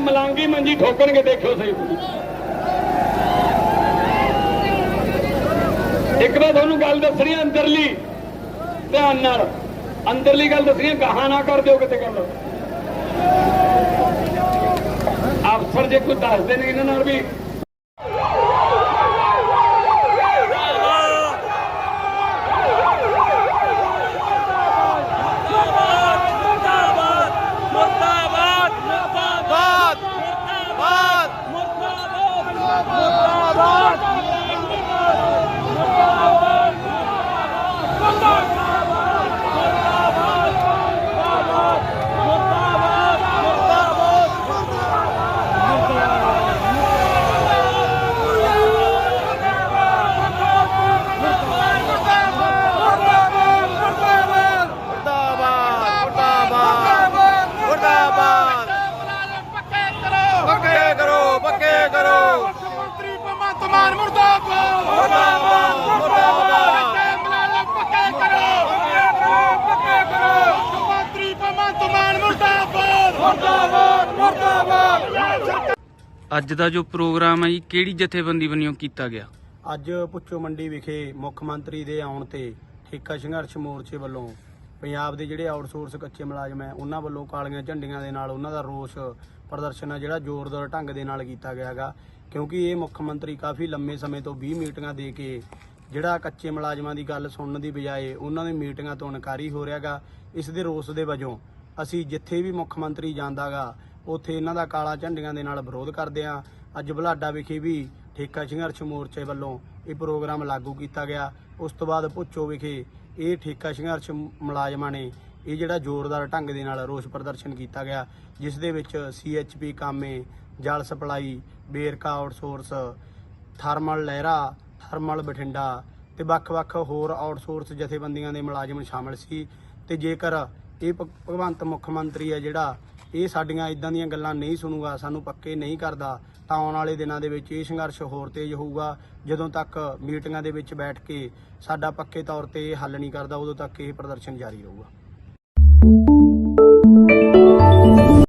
ਮਲਾਂਗੀ ਮੰਜੀ ਠੋਕਣਗੇ, ਦੇਖਿਓ ਸਹੀ। ਇੱਕ ਵਾਰ ਤੁਹਾਨੂੰ ਗੱਲ ਦੱਸਣੀ ਅੰਦਰਲੀ, ਧਿਆਨ ਨਾਲ। ਅੰਦਰਲੀ ਗੱਲ ਦੱਸਣੀ ਗਾਹਾਂ ਨਾ ਕਰ ਦਿਓ ਕਿਤੇ ਗੱਲ। ਅਫਸਰ ਜੇ ਕੋਈ ਦੱਸਦੇ ਨੇ ਇਹਨਾਂ ਨਾਲ ਵੀ ਮੁਰਦਾਬਾਦ ਮੁਰਦਾਬਾਦ ਮੁਰਦਾਬਾਦ ਮੁਰਦਾਬਾਦ ਮੁਰਦਾਬਾਦ ਮੁਰਦਾਬਾਦ ਮੁਰਦਾਬਾਦ ਪੱਕੇ ਕਰੋ ਪੱਕੇ ਕਰੋ ਪੱਕੇ ਕਰੋ ਮੰਤਰੀ ਭਗਵੰਤ ਮਾਨ ਮੁਰਦਾਬਾਦ ਮੁਰਦਾਬਾਦ ਮੁਰਦਾਬਾਦ ਮੁਲਾਜ਼ਮ ਪੱਕੇ ਕਰੋ ਪੱਕੇ ਕਰੋ ਮੰਤਰੀ ਭਗਵੰਤ ਮਾਨ ਮੁਰਦਾਬਾਦ ਮੁਰਦਾਬਾਦ ਮੁਰਦਾਬਾਦ ਅੱਜ ਦਾ ਜੋ ਪ੍ਰੋਗਰਾਮ ਹੈ ਜੀ, ਕਿਹੜੀ ਜਥੇਬੰਦੀ ਵੱਲੋਂ ਕੀਤਾ ਗਿਆ? ਅੱਜ ਪੁੱਛੋ ਮੰਡੀ ਵਿਖੇ ਮੁੱਖ ਮੰਤਰੀ ਦੇ ਆਉਣ ਤੇ ਠੇਕਾ ਸੰਘਰਸ਼ ਮੋਰਚੇ ਵੱਲੋਂ ਪੰਜਾਬ ਦੇ ਜਿਹੜੇ ਆਊਟਸੋਰਸ ਕੱਚੇ ਮੁਲਾਜ਼ਮ ਹੈ, ਉਹਨਾਂ ਵੱਲੋਂ ਕਾਲੀਆਂ ਝੰਡੀਆਂ ਦੇ ਨਾਲ ਉਹਨਾਂ ਦਾ ਰੋਸ ਪ੍ਰਦਰਸ਼ਨ ਹੈ, ਜਿਹੜਾ ਜ਼ੋਰਦਾਰ ਢੰਗ ਦੇ ਨਾਲ ਕੀਤਾ ਗਿਆਗਾ ਕਿਉਂਕਿ ਇਹ ਮੁੱਖ ਮੰਤਰੀ ਕਾਫੀ ਲੰਮੇ ਸਮੇਂ ਤੋਂ 20 ਮੀਟਿੰਗਾਂ ਦੇ ਕੇ ਜਿਹੜਾ ਕੱਚੇ ਮੁਲਾਜ਼ਮਾਂ ਦੀ ਗੱਲ ਸੁਣਨ ਦੀ ਬਜਾਏ ਉਹਨਾਂ ਦੀ ਮੀਟਿੰਗਾਂ ਤੋਂ ਇਨਕਾਰੀ ਹੋ ਰਿਹਾਗਾ ਇਸ ਦੇ ਰੋਸ ਦੇ ਵਜੋਂ ਅਸੀਂ ਜਿੱਥੇ ਵੀ ਮੁੱਖ ਮੰਤਰੀ ਜਾਂਦਾਗਾ ਉੱਥੇ ਇਹਨਾਂ ਦਾ ਕਾਲਾ ਝੰਡੀਆਂ ਦੇ ਨਾਲ ਵਿਰੋਧ ਕਰਦੇ ਆ ਅੱਜ ਬੁਲਾਡਾ ਵਿਖੇ ਵੀ ਠੇਕਾ ਸੰਘਰਸ਼ ਮੋਰਚੇ ਵੱਲੋਂ ਇਹ ਪ੍ਰੋਗਰਾਮ ਲਾਗੂ ਕੀਤਾ ਗਿਆ। ਉਸ ਤੋਂ ਬਾਅਦ ਪੁੱਛੋ ਵਿਖੇ ਇਹ ਠੇਕਾ ਸੰਘਰਸ਼ ਮੁਲਾਜ਼ਮਾਂ ਨੇ ਇਹ ਜਿਹੜਾ ਜ਼ੋਰਦਾਰ ਢੰਗ ਦੇ ਨਾਲ ਰੋਸ ਪ੍ਰਦਰਸ਼ਨ ਕੀਤਾ ਗਿਆ, ਜਿਸ ਦੇ ਵਿੱਚ ਸੀਐਚਪੀ ਕਾਮੇ, ਜਲ supply, Verka outsource, thermal Lehra, thermal Bathinda ਤੇ ਵੱਖ-ਵੱਖ ਹੋਰ ਆਊਟਸੋਰਸ ਜਥੇਬੰਦੀਆਂ ਦੇ ਮੁਲਾਜ਼ਮ ਸ਼ਾਮਲ ਸੀ। ਤੇ ਜੇਕਰ ਇਹ ਭਗਵੰਤ ਮੁੱਖ ਮੰਤਰੀ ਹੈ ਜਿਹੜਾ, ਇਹ ਸਾਡੀਆਂ ਇਦਾਂ ਦੀਆਂ ਗੱਲਾਂ ਨਹੀਂ ਸੁਣੂਗਾ, ਸਾਨੂੰ ਪੱਕੇ ਨਹੀਂ ਕਰਦਾ ਤਾਂ ਆਉਣ ਵਾਲੇ ਦਿਨਾਂ ਦੇ ਵਿੱਚ ਇਹ ਸੰਘਰਸ਼ ਹੋਰ ਤੇਜ਼ ਹੋਊਗਾ। ਜਦੋਂ ਤੱਕ ਮੀਟਿੰਗਾਂ ਦੇ ਵਿੱਚ ਬੈਠ ਕੇ ਸਾਡਾ ਪੱਕੇ ਤੌਰ ਤੇ ਇਹ ਹੱਲ ਨਹੀਂ ਕਰਦਾ, ਉਦੋਂ ਤੱਕ ਇਹ ਪ੍ਰਦਰਸ਼ਨ ਜਾਰੀ ਰਹੂਗਾ।